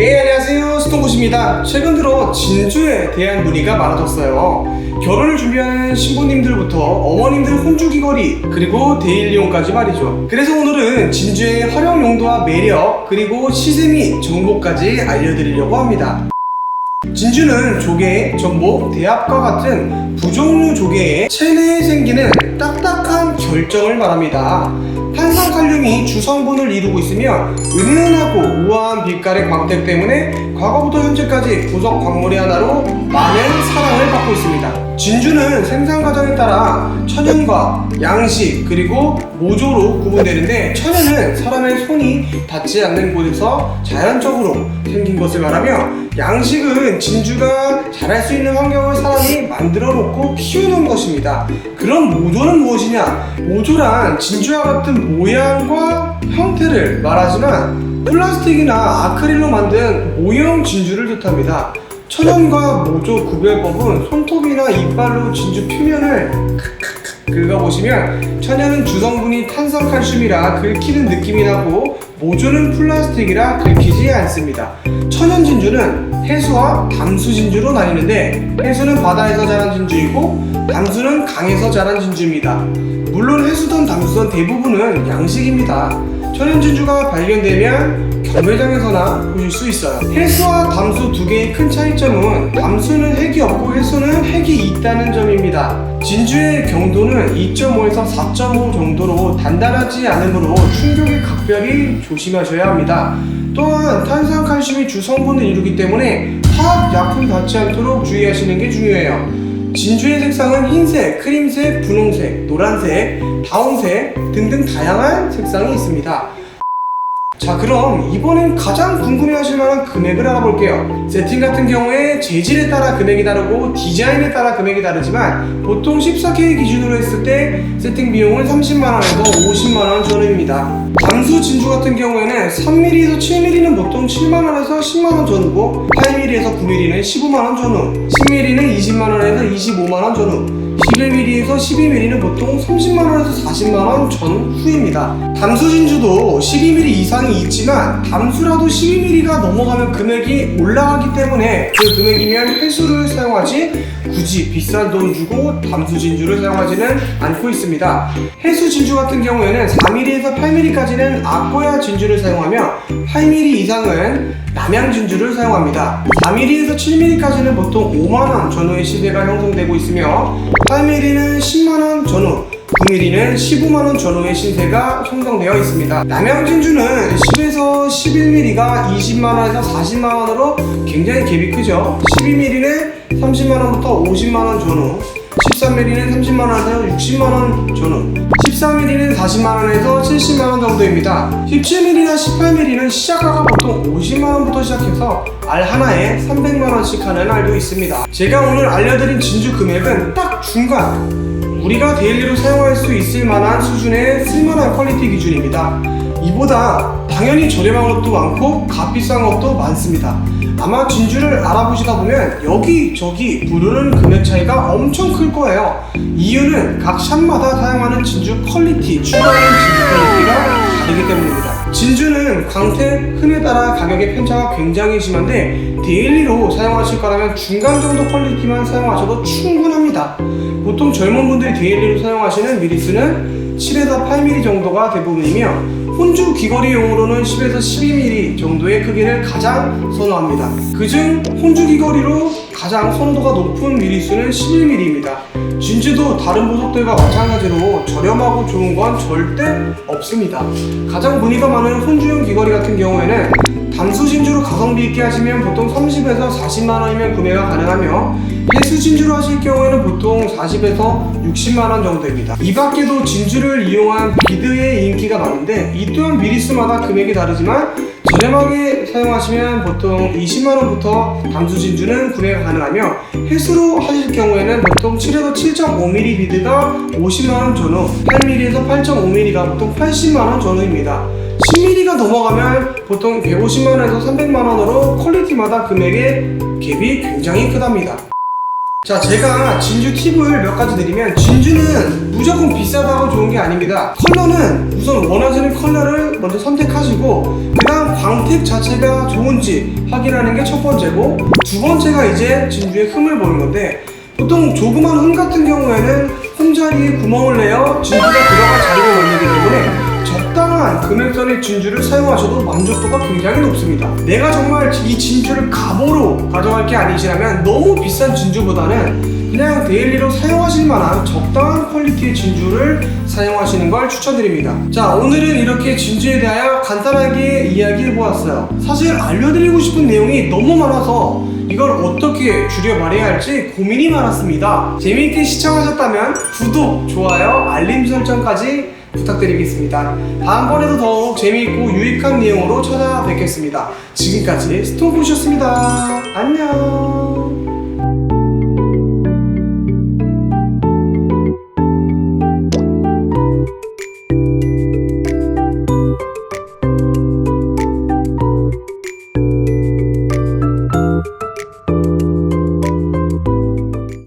네 안녕하세요. 스톤고시입니다. 최근 들어 진주에 대한 문의가 많아졌어요. 결혼을 준비하는 신부님들부터 어머님들 혼주 귀걸이 그리고 데일리용까지 말이죠. 그래서 오늘은 진주의 활용 용도와 매력 그리고 시세 및 정보까지 알려드리려고 합니다. 진주는 조개, 전복, 대합과 같은 부종류 조개의 체내에 생기는 딱딱한 결정을 말합니다. 탄산칼륨이 주성분을 이루고 있으며 은은하고 우아한 빛깔의 광택 때문에 과거부터 현재까지 보석 광물의 하나로 많은 사랑을 받고 있습니다. 진주는 생산 과정에 따라 천연과 양식 그리고 모조로 구분되는데 천연은 사람의 손이 닿지 않는 곳에서 자연적으로 생긴 것을 말하며 양식은 진주가 자랄 수 있는 환경을 사람이 만들어 놓고 키우는 것입니다. 그럼 모조는 무엇이냐? 모조란 진주와 같은 모양과 형태를 말하지만 플라스틱이나 아크릴로 만든 모형 진주를 뜻합니다. 천연과 모조 구별법은 손톱이나 이빨로 진주 표면을 긁어보시면 천연은 주성분이 탄산칼슘이라 긁히는 느낌이 나고 모조는 플라스틱이라 긁히지 않습니다. 천연 진주는 해수와 담수 진주로 나뉘는데 해수는 바다에서 자란 진주이고 담수는 강에서 자란 진주입니다. 물론 해수든 담수든 대부분은 양식입니다. 천연 진주가 발견되면 경매장에서나 보실 수 있어요. 해수와 담수 두 개의 큰 차이점은 담수는 핵이 없고 해수는 핵이 있다는 점입니다. 진주의 경도는 2.5에서 4.5 정도로 단단하지 않으므로 충격에 각별히 조심하셔야 합니다. 또한 탄산 칼슘이 주 성분을 이루기 때문에 화학 약품 닿지 않도록 주의하시는 게 중요해요. 진주의 색상은 흰색, 크림색, 분홍색, 노란색, 다홍색 등등 다양한 색상이 있습니다. 자 그럼 이번엔 가장 궁금해하실 만한 금액을 알아볼게요. 세팅 같은 경우에 재질에 따라 금액이 다르고 디자인에 따라 금액이 다르지만 보통 14K 기준으로 했을 때 세팅 비용은 30만원에서 50만원 전후입니다. 담수 진주 같은 경우에는 3mm에서 7mm는 보통 7만원에서 10만원 전후고 8mm에서 9mm는 15만원 전후 10mm는 20만원에서 25만원 전후 11mm에서 12mm는 보통 30만원에서 40만원 전후입니다. 담수 진주도 12mm 이상이 있지만 담수라도 12mm가 넘어가면 금액이 올라가기 때문에 그 금액이면 회수를 사용하지 굳이 비싼 돈 주고 담수 진주를 사용하지는 않고 있습니다. 해수 진주 같은 경우에는 4mm에서 8mm까지는 아코야 진주를 사용하며 8mm 이상은 남양 진주를 사용합니다. 4mm에서 7mm까지는 보통 5만원 전후의 시세가 형성되고 있으며 8mm는 10만원 전후 9mm는 15만원 전후의 신세가 형성되어 있습니다. 남양 진주는 10에서 11mm가 20만원에서 40만원으로 굉장히 갭이 크죠. 12mm는 30만원부터 50만원 전후 13mm는 30만원에서 60만원 전후 14mm는 40만원에서 70만원 정도입니다 17mm나 18mm는 시작가가 보통 50만원부터 시작해서 알 하나에 300만원씩 하는 알도 있습니다 제가 오늘 알려드린 진주 금액은 딱 중간 우리가 데일리로 사용할 수 있을 만한 수준의 쓸만한 퀄리티 기준입니다 이보다 당연히 저렴한 것도 많고 값비싼 것도 많습니다. 아마 진주를 알아보시다 보면 여기저기 부르는 금액 차이가 엄청 클 거예요. 이유는 각 샵마다 사용하는 진주 퀄리티, 추가하는 진주 퀄리티가 다르기 때문입니다. 진주는 광택, 흠에 따라 가격의 편차가 굉장히 심한데 데일리로 사용하실 거라면 중간 정도 퀄리티만 사용하셔도 충분합니다. 보통 젊은 분들이 데일리로 사용하시는 미리스는 7에서 8mm 정도가 대부분이며 혼주 귀걸이용으로는 10에서 12mm 정도의 크기를 가장 선호합니다. 그중 혼주 귀걸이로 가장 선호도가 높은 미리수는 11mm입니다. 진주도 다른 보석들과 마찬가지로 저렴하고 좋은 건 절대 없습니다. 가장 문의가 많은 혼주용 귀걸이 같은 경우에는 담수 진주로 가성비 있게 하시면 보통 30에서 40만 원이면 구매가 가능하며 해수 진주로 하실 경우에는 보통 40에서 60만 원 정도입니다. 이 밖에도 진주를 이용한 비드의 인기가 많은데 이 또한 미리수마다 금액이 다르지만 저렴하게 사용하시면 보통 20만 원부터 담수 진주는 구매가 가능하며 해수로 하실 경우에는 보통 7에서 7.5mm 비드가 50만 원 전후, 8mm에서 8.5mm가 보통 80만 원 전후입니다. 10mm가 넘어가면 보통 150만원에서 300만원으로 퀄리티마다 금액의 갭이 굉장히 크답니다. 자, 제가 진주 팁을 몇 가지 드리면 진주는 무조건 비싸다고 좋은 게 아닙니다. 컬러는 우선 원하시는 컬러를 먼저 선택하시고 그 다음 광택 자체가 좋은지 확인하는 게 첫 번째고 두 번째가 이제 진주의 흠을 보는 건데 보통 조그만 흠 같은 경우에는 흠 자리에 구멍을 내어 진주가 들어갈 때문에 적당한 금액선의 진주를 사용하셔도 만족도가 굉장히 높습니다. 내가 정말 이 진주를 갑오로 가져갈 게 아니시라면 너무 비싼 진주보다는 그냥 데일리로 사용하실 만한 적당한 퀄리티의 진주를 사용하시는 걸 추천드립니다. 자, 오늘은 이렇게 진주에 대하여 간단하게 이야기해 보았어요. 사실 알려드리고 싶은 내용이 너무 많아서 이걸 어떻게 줄여 말해야 할지 고민이 많았습니다. 재미있게 시청하셨다면 구독, 좋아요, 알림 설정까지 부탁드리겠습니다. 다음번에도 더욱 재미있고 유익한 내용으로 찾아뵙겠습니다. 지금까지 스톤푸셨습니다. 안녕.